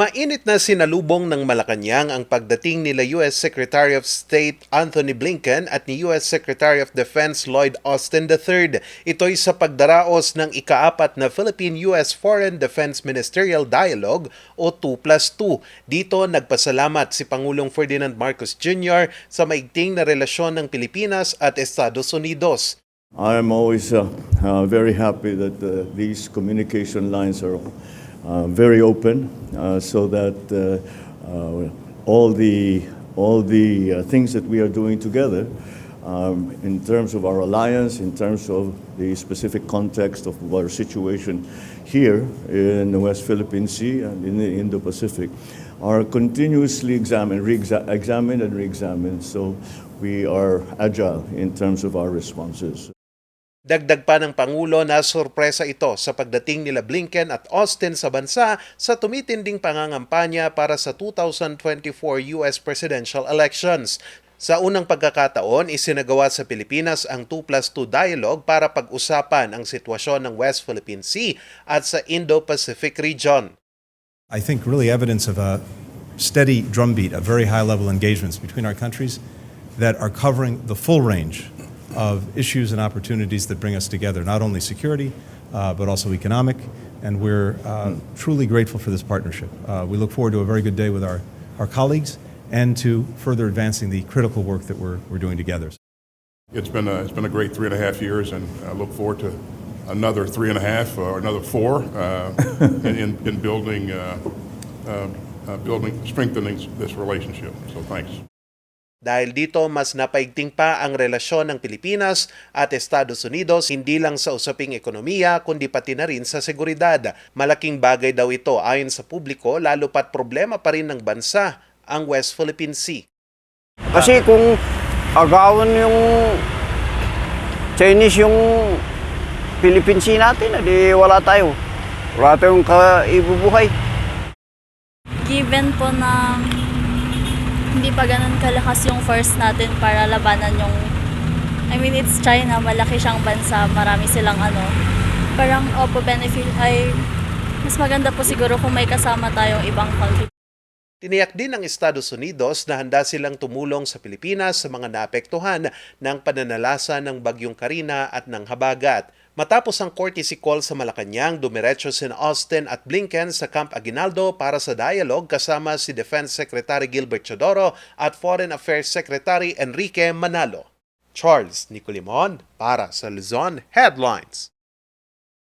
Mainit na sinalubong ng Malacanang ang pagdating nila US Secretary of State Anthony Blinken at ni US Secretary of Defense Lloyd Austin III. Ito'y sa pagdaraos ng ikaapat na Philippine-US Foreign Defense Ministerial Dialogue o 2 plus 2. Dito nagpasalamat si Pangulong Ferdinand Marcos Jr. sa maigting na relasyon ng Pilipinas at Estados Unidos. I'm always uh, uh, very happy that uh, these communication lines are uh, very open, uh, so that uh, uh, all the all the uh, things that we are doing together, um, in terms of our alliance, in terms of the specific context of our situation here in the West Philippine Sea and in the Indo-Pacific, are continuously examined, re-examined and re-examined. So we are agile in terms of our responses. Dagdag pa ng Pangulo na sorpresa ito sa pagdating nila Blinken at Austin sa bansa sa tumitinding pangangampanya para sa 2024 US presidential elections. Sa unang pagkakataon, isinagawa sa Pilipinas ang 2 plus 2 dialogue para pag-usapan ang sitwasyon ng West Philippine Sea at sa Indo-Pacific region. I think really evidence of a steady drumbeat of very high level engagements between our countries that are covering the full range of issues and opportunities that bring us together, not only security, uh, but also economic. And we're uh, truly grateful for this partnership. Uh, we look forward to a very good day with our, our colleagues and to further advancing the critical work that we're, we're doing together. It's been a, it's been a great three and a half years, and I look forward to another three and a half or another four uh, in, in building, uh, uh, uh, building, strengthening this relationship. So thanks. Dahil dito, mas napaigting pa ang relasyon ng Pilipinas at Estados Unidos hindi lang sa usaping ekonomiya kundi pati na rin sa seguridad. Malaking bagay daw ito ayon sa publiko lalo pat problema pa rin ng bansa ang West Philippine Sea. Kasi kung agawan yung Chinese yung Philippine Sea natin, edi wala tayo. Wala tayong kaibubuhay. given po na hindi pa ganun kalakas yung force natin para labanan yung I mean, it's China, malaki siyang bansa, marami silang ano, parang opo benefit ay mas maganda po siguro kung may kasama tayong ibang country. Tiniyak din ng Estados Unidos na handa silang tumulong sa Pilipinas sa mga naapektuhan ng pananalasa ng Bagyong Karina at ng Habagat. Matapos ang courtesy call sa Malacanang, dumiretso si Austin at Blinken sa Camp Aguinaldo para sa dialogue kasama si Defense Secretary Gilbert Chodoro at Foreign Affairs Secretary Enrique Manalo. Charles Nicolimon para sa Luzon Headlines.